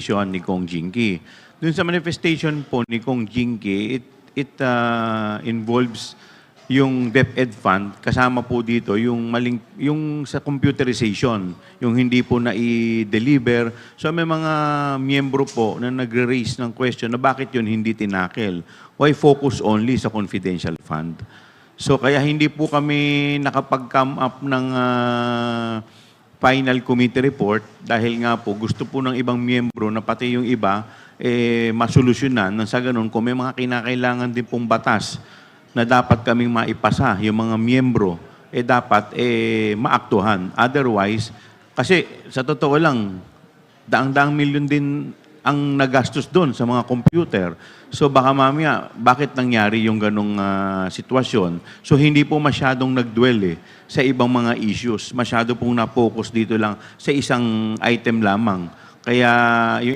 manifestation ni Kong Jinky. Dun sa manifestation po ni Kong Jinky, it, it uh, involves yung DepEd Fund, kasama po dito yung maling yung sa computerization, yung hindi po na i-deliver. So may mga miyembro po na nagre-raise ng question na bakit yun hindi tinakel. Why focus only sa confidential fund? So kaya hindi po kami nakapag-come up ng ah, final committee report dahil nga po gusto po ng ibang miyembro na pati yung iba eh, masolusyonan nang sa ganun kung may mga kinakailangan din pong batas na dapat kaming maipasa yung mga miyembro eh dapat eh maaktuhan. Otherwise, kasi sa totoo lang, daang-daang milyon din ang nagastos doon sa mga computer. So baka mamaya, bakit nangyari yung ganong ah, sitwasyon? So hindi po masyadong nagdwell eh, sa ibang mga issues. Masyado pong na-focus dito lang sa isang item lamang. Kaya yung